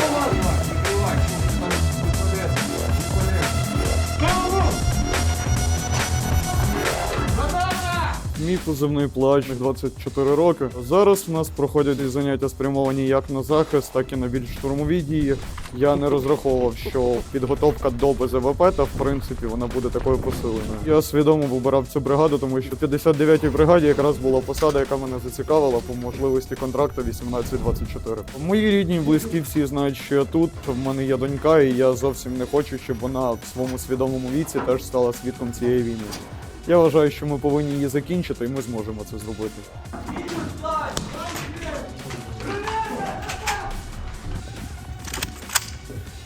so much. Мій позивний плач 24 роки. Зараз в нас проходять і заняття спрямовані як на захист, так і на більш штурмові дії. Я не розраховував, що підготовка до БЗВП, та в принципі вона буде такою посиленою. Я свідомо вибирав цю бригаду, тому що в 59-й бригаді якраз була посада, яка мене зацікавила по можливості контракту 18-24. Мої рідні близькі всі знають, що я тут. В мене є донька, і я зовсім не хочу, щоб вона в своєму свідомому віці теж стала свідком цієї війни. Я вважаю, що ми повинні її закінчити, і ми зможемо це зробити.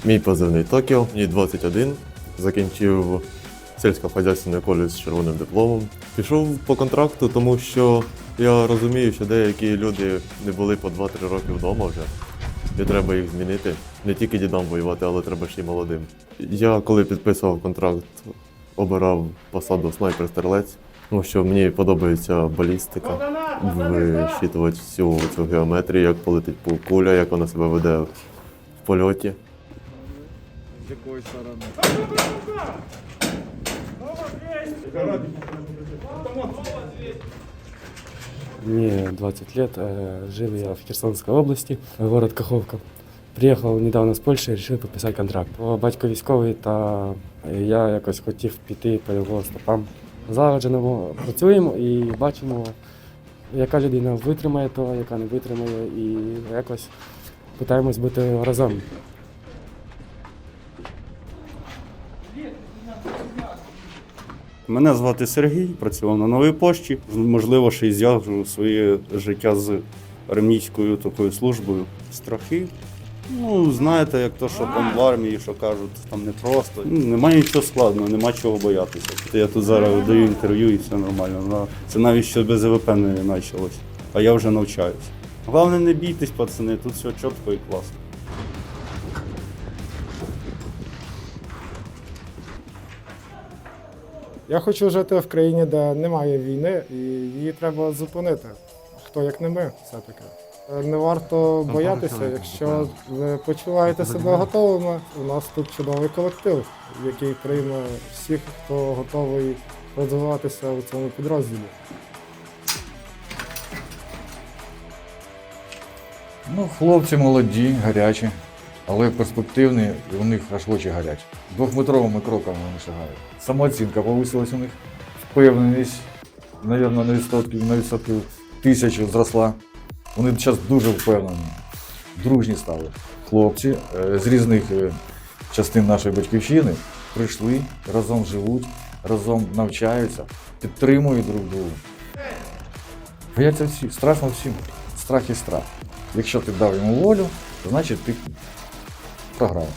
Мій позивний Токіо, мені 21. Закінчив сільськохозяйственний коледж з червоним дипломом. Пішов по контракту, тому що я розумію, що деякі люди не були по 2-3 роки вдома вже. І треба їх змінити. Не тільки дідам воювати, але треба ще й молодим. Я коли підписував контракт, обирав посаду снайпер-стрілець, тому що мені подобається балістика, вищитувати всю цю геометрію, як полетить куля, як вона себе веде в польоті. З якої сторони? Мне 20 лет, жил я в Херсонской области, город Каховка. Приїхав недавно з Польщі, і вирішив підписати контракт. Бо батько військовий, та я якось хотів піти по його стопам. Зараджено працюємо і бачимо, яка людина витримає то, яка не витримає, і якось питаємось бути разом. Мене звати Сергій, працював на новій пошті. Можливо, ще й зв'яжу своє життя з армійською такою службою. Страхи. Ну, знаєте, як то, що там в армії, що кажуть, там не просто. Ну, немає нічого складного, нема чого боятися. Я тут зараз даю інтерв'ю і все нормально. Ну, Це навіть ще без ВВП не почалось. А я вже навчаюся. Головне, не бійтесь, пацани, тут все чітко і класно. Я хочу жити в країні, де немає війни, і її треба зупинити. Хто як не ми, все-таки. Е, Не варто боятися, якщо ви почуваєте себе готовими. У нас тут чудовий колектив, який прийме всіх, хто готовий розвиватися у цьому підрозділі. Ну, хлопці молоді, гарячі, але перспективні, і у них аж очі гарячі. Двохметровими кроками вони шагають. Самооцінка повисилась у них, впевненість, навірно, на відсотків, на відсотків тисячу зросла. Вони зараз дуже впевнені, дружні стали. Хлопці е, з різних е, частин нашої батьківщини прийшли, разом живуть, разом навчаються, підтримують друг друга. Бояться всі, страшно всім. Страх і страх. Якщо ти дав йому волю, то значить ти програв.